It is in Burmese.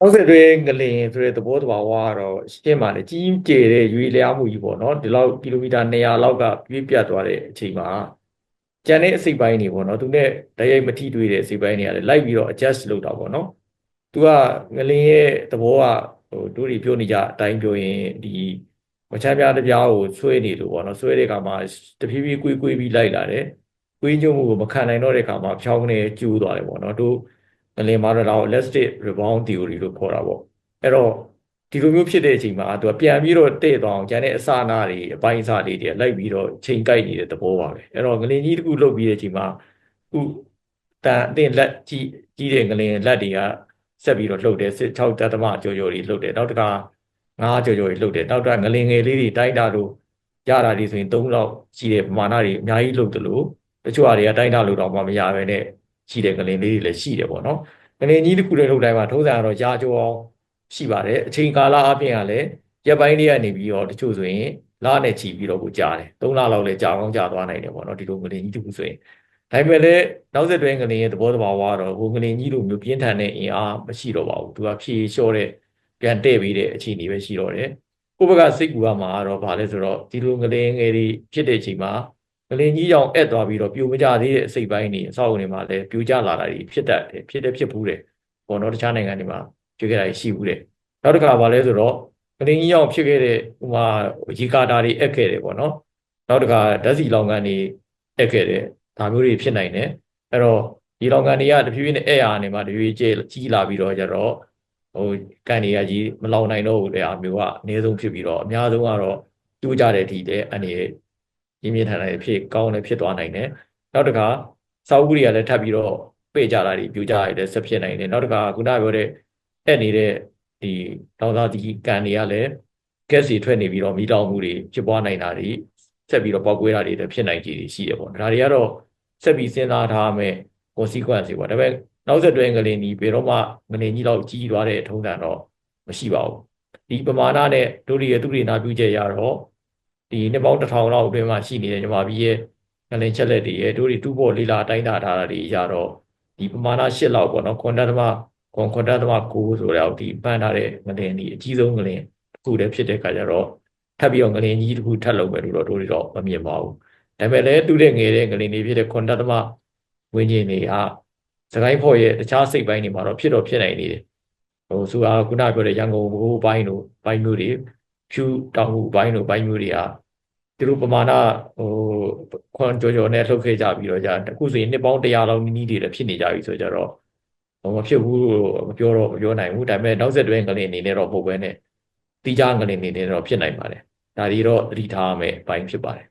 နောက်ဆက်တွဲငလင်ဆိုတဲ့သဘောတဘာဝကတော့ရှင်းပါလေကြီးကျယ်တဲ့ရွေလျားမှုကြီးပေါ့နော်ဒီလောက်ကီလိုမီတာ200လောက်ကပြည့်ပြတ်သွားတဲ့အချိန်မှာကျန်တဲ့အစိပ်ပိုင်းတွေပေါ့နော်သူနဲ့ဓာတ်ရိုက်မထိတွေ့တဲ့အစိပ်ပိုင်းတွေကလည်းလိုက်ပြီးတော့ adjust လုပ်တာပေါ့နော်သူကငလင်ရဲ့သဘောကဟိုတို့တွေပြောနေကြအတိုင်းပြောရင်ဒီမချမ်းပြားတစ်ပြားကိုဆွဲနေလို့ပေါ့နော်ဆွဲတဲ့အခါမှာတဖြည်းဖြည်းကွေးကွေးပြီးလိုက်လာတယ်ကွေးညွှတ်မှုကိုမခံနိုင်တော့တဲ့အခါမှာဖြောင်းကနေကျူးသွားတယ်ပေါ့နော်တို့ ငလင်မှာတော့ဒါကို elastic rebound theory လို့ခေါ်တာပေါ့အဲ့တော့ဒီလိုမျိုးဖြစ်တဲ့အချိန်မှာသူကပြန်ပြီးတော့တဲ့သွားအောင်ကျန်တဲ့အစအနာတွေအပိုင်းအစလေးတွေလိုက်ပြီးတော့ချိန်ကိုက်နေတဲ့သဘောပါပဲအဲ့တော့ငလင်ကြီးတစ်ခုလုတ်ပြီးတဲ့အချိန်မှာခုတန်အတင်လက်ကြီးကြီးတဲ့ငလင်လက်တွေကဆက်ပြီးတော့လှုပ်တယ်စစ်6တက်သမကြော်ကြော်တွေလှုပ်တယ်နောက်တစ်ခါ9ကြော်ကြော်တွေလှုပ်တယ်နောက်တစ်ခါငလင်ငယ်လေးတွေတိုင်းတာလို့ရတာဒီဆိုရင်3လောက်ရှိတဲ့ပမာဏတွေအများကြီးလှုပ်တယ်လို့တချို့ဟာတွေကတိုင်းတာလို့တော့မှမရဘဲနဲ့ ရှိတဲ့ငလင်လေးတွေလည်းရှိတယ်ပေါ့နော်ငလင်ကြီးတစ်ခုတည်းထုတ်တိုင်းမှာထုံးစံကတော့ရာကျော်အောင်ရှိပါတယ်အချိန်ကာလအပြင်ကလည်းရက်ပိုင်းလေးကနေပြီးတော့တချို့ဆိုရင်လနဲ့ချီပြီးတော့ကိုကြားတယ်၃လလောက်လည်းကြာအောင်ကြာသွားနိုင်တယ်ပေါ့နော်ဒီလိုငလင်ကြီးတစ်ခုဆိုရင်ဒါပေမဲ့လည်းနောက်ဆက်တွဲငလင်ရဲ့သဘောတဘာဝကတော့ဟိုငလင်ကြီးလိုမျိုးပြင်းထန်တဲ့အင်အားမရှိတော့ပါဘူးသူကဖြည့်လျှော့တဲ့ပြန်တဲ့ပြီးတဲ့အခြေအနေပဲရှိတော့တယ်ကိုယ့်ဘက်ကစိတ်ကူကမှာတော့ဗာလဲဆိုတော့ဒီလိုငလင်ငယ်တွေဖြစ်တဲ့အချိန်မှာ ငလင်ကြီးကြောင့်အက်သွားပြီးတော့ပြိုမကြသေးတဲ့အစိတ်ပိုင်းတွေအဆောက်အအုံတွေမှာလည်းပြိုကျလာတာတွေဖြစ်တတ်တယ်ဖြစ်တယ်ဖြစ်ဘူးတယ်ပေါ့နော်တခြားနိုင်ငံတွေမှာဖြစ်ခဲ့တာရှိဘူးတယ်နောက်တစ်ခါဗာလဲဆိုတော့ငလင်ကြီးကြောင့်ဖြစ်ခဲ့တဲ့ဥမာရေကာတာတွေအက်ခဲ့တယ်ပေါ့နော်နောက်တစ်ခါဓာတ်စီလောင်ကန်တွေအက်ခဲ့တယ်ဒါမျိုးတွေဖြစ်နိုင်တယ်အဲ့တော့ဒီလောင်ကန်တွေကတဖြည်းဖြည်းနဲ့အဲ့အားနေမှာတဖြည်းဖြည်းကြီးလာပြီးတော့ကျတော့ဟိုကန်တွေကကြီးမလောင်နိုင်တော့ဘူးတဲ့အားမျိုးကအနည်းဆုံးဖြစ်ပြီးတော့အများဆုံးကတော့တူးကြတဲ့အထိတဲ့အနေ ပြင်းပြင်းထန်ထန်ဖြစ်ကောင်းလည်းဖြစ်သွားနိုင်တယ်နောက်တစ်ခါစာအုပ်တွေကလည်းထပ်ပြီးတော့ပေ့ကြတာတွေပြူကြရတဲ့ဆက်ဖြစ်နိုင်တယ်နောက်တစ်ခါခုနပြောတဲ့အဲ့နေတဲ့ဒီတောင်သားဒီကန်တွေကလည်းကက်စီထွက်နေပြီးတော့မီးတောင်မှုတွေဖြစ်ပွားနိုင်တာတွေဆက်ပြီးတော့ပေါက်ကွဲတာတွေလည်းဖြစ်နိုင်ကြည်ရှိတယ်ပေါ့ဒါတွေကတော့ဆက်ပြီးစဉ်းစားထားမယ် consequence တွေပေါ့ဒါပေမဲ့နောက်ဆက်တွဲငလင်ဒီဘယ်တော့မှငလင်ကြီးတော့ကြီးသွားတဲ့ထုံးစံတော့မရှိပါဘူးဒီပမာဏနဲ့တို့ရဲ့သူတွေနာပြုချက်ရတော့ ဒီနှစ်ပေါင်းတစ်ထောင်လောက်အတွင်းမှာရှိနေတဲ့ညီမကြီးရဲ့ငလင်ချက်လက်တွေရဲ့တို့တွေတူဖို့လေးလာတိုင်းတာထားတာတွေရတော့ဒီပမာဏ၈လောက်ပေါ့နော်ခွန်တသမခွန်ခွန်တသမ9ဆိုတော့ဒီပန်းထားတဲ့ငလင်ဒီအကြီးဆုံးငလင်တစ်ခုတည်းဖြစ်တဲ့ခါကျတော့ထပ်ပြီးတော့ငလင်ကြီးတစ်ခုထပ်လုပ်မယ်လို့တော့တို့တွေတော့မမြင်ပါဘူးဒါပေမဲ့လည်းတူတဲ့ငယ်တဲ့ငလင်တွေဖြစ်တဲ့ခွန်တသမဝင်းကျင်တွေကစကိုင်းဖော်ရဲ့တခြားစိတ်ပိုင်းတွေမှာတော့ဖြစ်တော့ဖြစ်နိုင်နေတယ်ဟိုဆိုအားခုနပြောတဲ့ရန်ကုန်ဘိုးပိုင်းတို့ပိုင်းမျိုးတွေ ဖြူတောင်မှုပိုင်းတို့ပိုင်းမျိုးတွေကသူတို့ပမာဏဟိုခွန်ကြော်ကြော်နဲ့လှုပ်ခဲ့ကြပြီးတော့じゃအခုဆိုရင်နှစ်ပေါင်း100လောက်နီးနီးတွေလည်းဖြစ်နေကြပြီဆိုကြတော့ဟိုမဖြစ်ဘူးမပြောတော့မပြောနိုင်ဘူးဒါပေမဲ့နောက်ဆက်တွဲငလင်အနေနဲ့တော့ပုံပဲနဲ့တိကျငလင်အနေနဲ့တော့ဖြစ်နိုင်ပါတယ်ဒါဒီတော့သတိထားရမယ်ဘိုင်းဖြစ်ပါတယ်